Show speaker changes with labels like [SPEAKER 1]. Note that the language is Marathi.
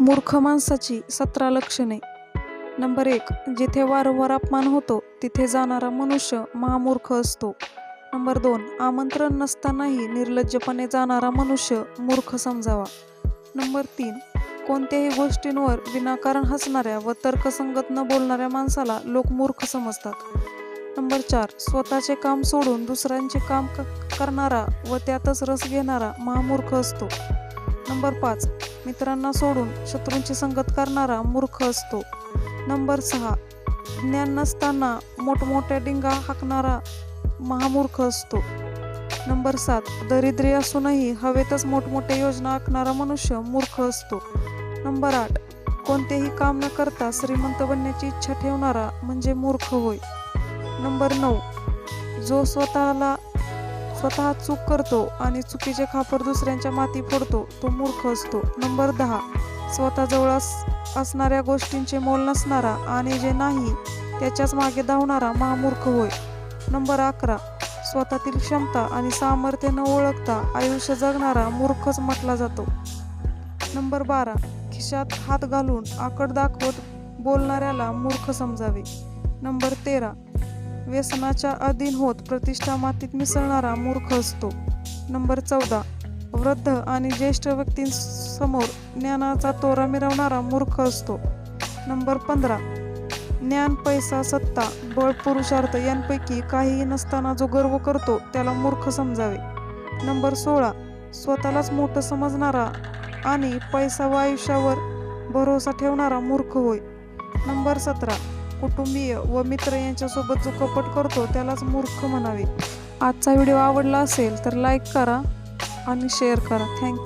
[SPEAKER 1] मूर्ख माणसाची सतरा लक्षणे. नंबर एक जिथे वारंवार अपमान होतो तिथे जाणारा मनुष्य महामूर्ख असतो. नंबर दोन आमंत्रण नसतानाही निर्लज्जपणे जाणारा मनुष्य मूर्ख समजावा. नंबर तीन कोणत्याही गोष्टींवर विनाकारण हसणाऱ्या व तर्कसंगत न बोलणाऱ्या माणसाला लोक मूर्ख समजतात. नंबर चार स्वतःचे काम सोडून दुसऱ्यांचे काम क करणारा व त्यातच रस घेणारा महामूर्ख असतो. नंबर पाच मित्रांना सोडून शत्रूंची संगत करणारा मूर्ख असतो. नंबर सहा. ज्ञान नसताना मोठमोठ्या डिंगा हाकणारा महामूर्ख असतो. नंबर सात. दरिद्री असूनही हवेतच मोठमोठ्या योजना आखणारा मनुष्य मूर्ख असतो. नंबर आठ. कोणतेही काम न करता श्रीमंत बनण्याची इच्छा ठेवणारा म्हणजे मूर्ख होय. नंबर नऊ. जो स्वतःला स्वतः चूक करतो आणि चुकीचे खापर दुसऱ्यांच्या माती फोडतो तो मूर्ख असतो. नंबर दहा. स्वतःजवळ असणाऱ्या गोष्टींचे मोल नसणारा आणि जे नाही त्याच्याच मागे धावणारा महामूर्ख होय. नंबर अकरा. स्वतःतील क्षमता आणि सामर्थ्य न ओळखता आयुष्य जगणारा मूर्खच म्हटला जातो. नंबर बारा. खिशात हात घालून आकड दाखवत बोलणाऱ्याला मूर्ख समजावे. नंबर तेरा. व्यसनाच्या अधीन होत प्रतिष्ठा मातीत मिसळणारा मूर्ख असतो. नंबर चौदा. वृद्ध आणि ज्येष्ठ व्यक्तींसमोर ज्ञानाचा तोरा मिरवणारा मूर्ख असतो. नंबर पंधरा. ज्ञान पैसा सत्ता बळ पुरुषार्थ यांपैकी काहीही नसताना जो गर्व करतो त्याला मूर्ख समजावे. नंबर सोळा. स्वतःलाच मोठं समजणारा आणि पैसा व आयुष्यावर भरोसा ठेवणारा मूर्ख होय. नंबर सतरा. कुटुंबीय व मित्र यांच्यासोबत जो कपट करतो त्यालाच मूर्ख म्हणावे. आजचा व्हिडिओ आवडला असेल तर लाईक करा आणि शेअर करा. थँक्यू